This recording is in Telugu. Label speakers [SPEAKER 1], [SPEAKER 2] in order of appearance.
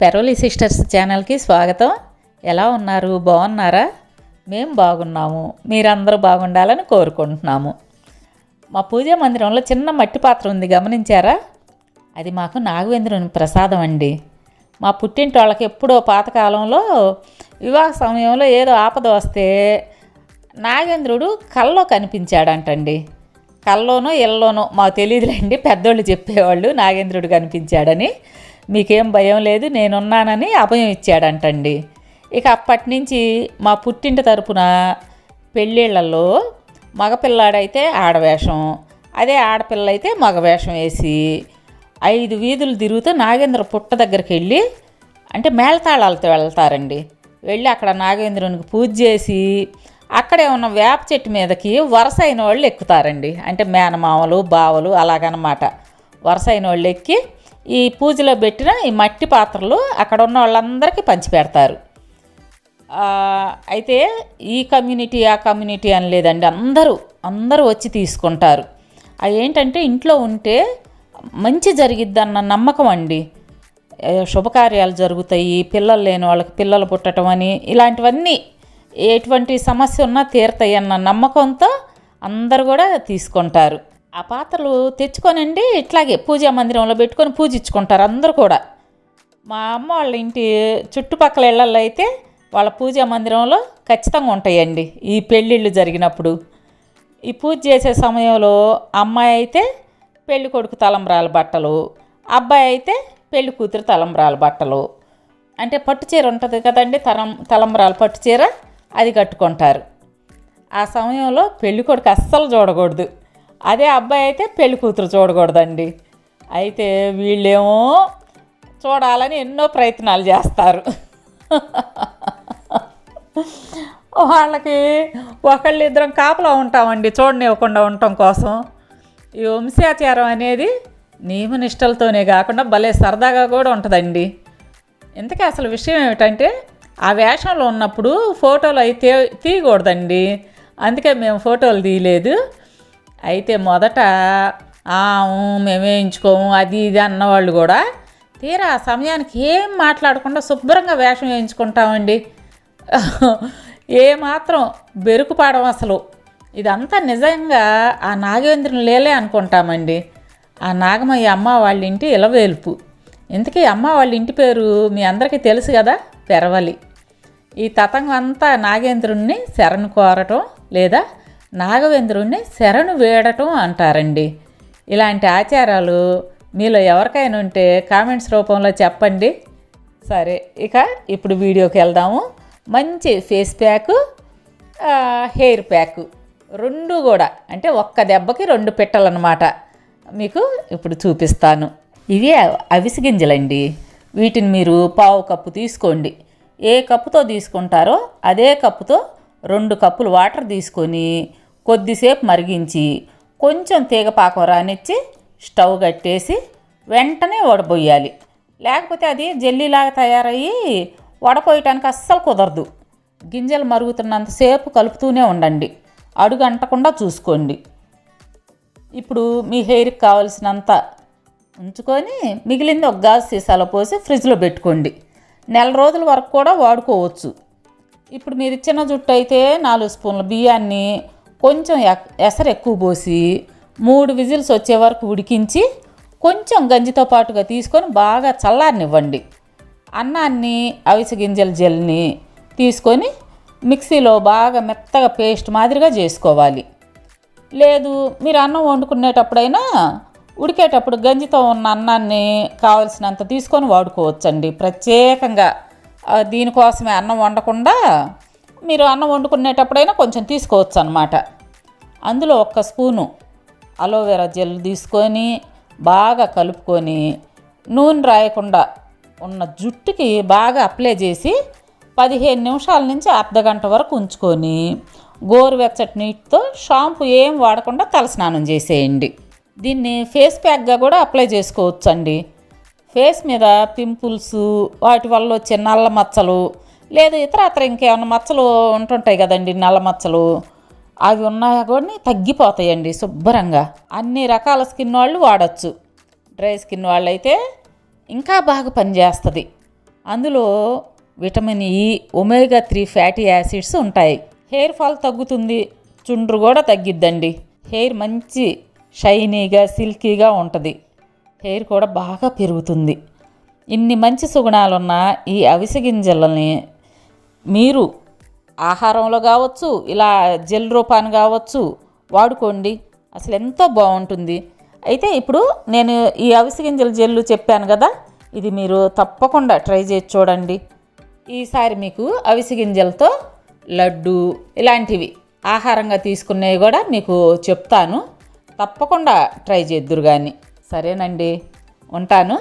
[SPEAKER 1] పెరోలి సిస్టర్స్ ఛానల్కి స్వాగతం. ఎలా ఉన్నారు? బాగున్నారా? మేము బాగున్నాము. మీరందరూ బాగుండాలని కోరుకుంటున్నాము. మా పూజా మందిరంలో చిన్న మట్టి పాత్ర ఉంది గమనించారా? అది మాకు నాగవేంద్రుని ప్రసాదం అండి. మా పుట్టింటి వాళ్ళకి ఎప్పుడో పాతకాలంలో వివాహ సమయంలో ఏదో ఆపద వస్తే నాగేంద్రుడు కల్లో కనిపించాడంటండి. కల్లోనో ఇల్లోనో మాకు తెలియదులేండి పెద్దోళ్ళు చెప్పేవాళ్ళు నాగేంద్రుడు కనిపించాడని. మీకేం భయం లేదు నేనున్నానని అభయం ఇచ్చాడంటండి. ఇక అప్పటి నుంచి మా పుట్టింటి తరపున పెళ్ళిళ్ళల్లో మగపిల్లాడైతే ఆడవేషం అదే ఆడపిల్ల అయితే మగవేషం వేసి ఐదు వీధులు తిరుగుతూ నాగేంద్ర పుట్ట దగ్గరికి వెళ్ళి అంటే మేళతాళాలతో వెళ్తారండి. వెళ్ళి అక్కడ నాగేంద్రునికి పూజ చేసి అక్కడే ఉన్న వేప చెట్టు మీదకి వరుస అయిన వాళ్ళు ఎక్కుతారండి. అంటే మేనమామలు బావలు అలాగనమాట. వరుస అయిన వాళ్ళు ఎక్కి ఈ పూజలో పెట్టిన ఈ మట్టి పాత్రలు అక్కడ ఉన్న వాళ్ళందరికీ పంచిపెడతారు. అయితే ఈ కమ్యూనిటీ ఆ కమ్యూనిటీ అని లేదండి అందరూ అందరూ వచ్చి తీసుకుంటారు. అది ఏంటంటే ఇంట్లో ఉంటే మంచి జరిగిద్దన్న నమ్మకం అండి. శుభకార్యాలు జరుగుతాయి పిల్లలు లేని వాళ్ళకి పిల్లలు పుట్టడం అని ఇలాంటివన్నీ ఎటువంటి సమస్య ఉన్నా తీరుతాయి అన్న నమ్మకంతో అందరు కూడా తీసుకుంటారు. ఆ పాత్రలు తెచ్చుకొనండి ఇట్లాగే పూజా మందిరంలో పెట్టుకొని పూజించుకుంటారు అందరూ కూడా. మా అమ్మ వాళ్ళ ఇంటి చుట్టుపక్కల ఇళ్ళల్లో అయితే వాళ్ళ పూజా మందిరంలో ఖచ్చితంగా ఉంటాయండి ఈ పెళ్ళిళ్ళు జరిగినప్పుడు. ఈ పూజ చేసే సమయంలో అమ్మాయి అయితే పెళ్ళి కొడుకు తలంబ్రాల బట్టలు అబ్బాయి అయితే పెళ్ళి కూతురు తలంబ్రాల బట్టలు. అంటే పట్టు చీర ఉంటుంది కదండి తలం తలంబ్రాల పట్టు చీర అది కట్టుకుంటారు. ఆ సమయంలో పెళ్ళికొడుకు అస్సలు చూడకూడదు. అదే అబ్బాయి అయితే పెళ్ళి కూతురు చూడకూడదండి. అయితే వీళ్ళేమో చూడాలని ఎన్నో ప్రయత్నాలు చేస్తారు. వాళ్ళకి ఒకళ్ళిద్దరం కాపలా ఉంటామండి చూడనివ్వకుండా ఉండటం కోసం. ఈ వంశాచారం అనేది నియమనిష్టలతోనే కాకుండా భలే సరదాగా కూడా ఉంటుందండి. ఇంతకీ అసలు విషయం ఏమిటంటే ఆ వేషంలో ఉన్నప్పుడు ఫోటోలు అయితే తీయకూడదండి. అందుకే మేము ఫోటోలు తీయలేదు. అయితే మొదట మేమే మేము వేయించుకోము అది ఇది అన్నవాళ్ళు కూడా తీరా ఆ సమయానికి ఏం మాట్లాడకుండా శుభ్రంగా వేషం వేయించుకుంటామండి. ఏమాత్రం బెరుకుపాడం అసలు. ఇదంతా నిజంగా ఆ నాగేంద్రుని లేలే అనుకుంటామండి. ఆ నాగమయ్య అమ్మ వాళ్ళ ఇంటి ఇలవేల్పు. ఇంతకీ అమ్మ వాళ్ళ ఇంటి పేరు మీ అందరికీ తెలుసు కదా? పెరవలి. ఈ తతంగం అంతా నాగేంద్రుణ్ణి శరణు కోరటం లేదా నాగవేంద్రుణ్ణి శరణు వేడటం అంటారండి. ఇలాంటి ఆచారాలు మీలో ఎవరికైనా ఉంటే కామెంట్స్ రూపంలో చెప్పండి. సరే ఇక ఇప్పుడు వీడియోకి వెళ్దాము. మంచి ఫేస్ ప్యాకు హెయిర్ ప్యాక్. రెండు కూడా అంటే ఒక్క దెబ్బకి రెండు పెట్టాలన్నమాట. మీకు ఇప్పుడు చూపిస్తాను. ఇవి అవిసి గింజలండి. వీటిని మీరు పావు కప్పు తీసుకోండి. ఏ కప్పుతో తీసుకుంటారో అదే కప్పుతో రెండు కప్పులు వాటర్ తీసుకొని కొద్దిసేపు మరిగించి కొంచెం తీగపాకం రానిచ్చి స్టవ్ కట్టేసి వెంటనే వడబోయాలి లేకపోతే అది జెల్లీలాగా తయారయ్యి వడపోయటానికి అస్సలు కుదరదు. గింజలు మరుగుతున్నంతసేపు కలుపుతూనే ఉండండి. అడుగు అంటకుండా చూసుకోండి. ఇప్పుడు మీ హెయిర్కి కావాల్సినంత ఉంచుకొని మిగిలింది ఒక గాజు సీసాలో పోసి ఫ్రిడ్జ్లో పెట్టుకోండి. నెల రోజుల వరకు కూడా వాడుకోవచ్చు. ఇప్పుడు మీరు ఇచ్చిన జుట్టు అయితే నాలుగు స్పూన్ల బియ్యాన్ని కొంచెం ఎక్- ఎసరు ఎక్కువ పోసి మూడు విజిల్స్ వచ్చే వరకు ఉడికించి కొంచెం గంజితో పాటుగా తీసుకొని బాగా చల్లారనివ్వండి. అన్నాన్ని అవిసె గింజల జెల్ని తీసుకొని మిక్సీలో బాగా మెత్తగా పేస్ట్ మాదిరిగా చేసుకోవాలి. లేదు మీరు అన్నం వండుకునేటప్పుడైనా ఉడికేటప్పుడు గంజితో ఉన్న అన్నాన్ని కావలసినంత తీసుకొని వాడుకోవచ్చండి. ప్రత్యేకంగా దీనికోసమే అన్నం వండకుండా మీరు అన్నం వండుకునేటప్పుడైనా కొంచెం తీసుకోవచ్చు అనమాట అందులో ఒక్క స్పూను అలోవెరా జెల్ తీసుకొని బాగా కలుపుకొని నూనె రాయకుండా ఉన్న జుట్టుకి బాగా అప్లై చేసి పదిహేను నిమిషాల నుంచి అర్ధ గంట వరకు ఉంచుకొని గోరువెచ్చటి నీటితో షాంపూ ఏం వాడకుండా తలస్నానం చేసేయండి. దీన్ని ఫేస్ ప్యాక్గా కూడా అప్లై చేసుకోవచ్చు అండి ఫేస్ మీద పింపుల్స్ వాటి వల్ల వచ్చే నల్ల మచ్చలు లేదా ఇతర అతర ఇంకేమైనా మచ్చలు ఉంటుంటాయి కదండి నల్ల మచ్చలు అవి ఉన్నాయా కూడా తగ్గిపోతాయండి శుభ్రంగా. అన్ని రకాల స్కిన్ వాళ్ళు వాడచ్చు. డ్రై స్కిన్ వాళ్ళైతే ఇంకా బాగా పనిచేస్తుంది. అందులో vitamin E omega three fatty acids ఉంటాయి. హెయిర్ ఫాల్ తగ్గుతుంది. చుండ్రు కూడా తగ్గిద్దండి. హెయిర్ మంచి షైనీగా సిల్కీగా ఉంటుంది. హెయిర్ కూడా బాగా పెరుగుతుంది. ఇన్ని మంచి సుగుణాలున్న ఈ అవిసె గింజలని మీరు ఆహారంలో కావచ్చు ఇలా జెల్ రూపాన్ని కావచ్చు వాడుకోండి. అసలు ఎంతో బాగుంటుంది. అయితే ఇప్పుడు నేను ఈ అవిసె గింజల జెల్లు చెప్పాను కదా ఇది మీరు తప్పకుండా ట్రై చేసి చూడండి. ఈసారి మీకు అవిసె గింజలతో లడ్డు ఇలాంటివి ఆహారంగా తీసుకునేవి కూడా మీకు చెప్తాను. తప్పకుండా ట్రై చేద్దురు కానీ సరేనండి ఉంటాను.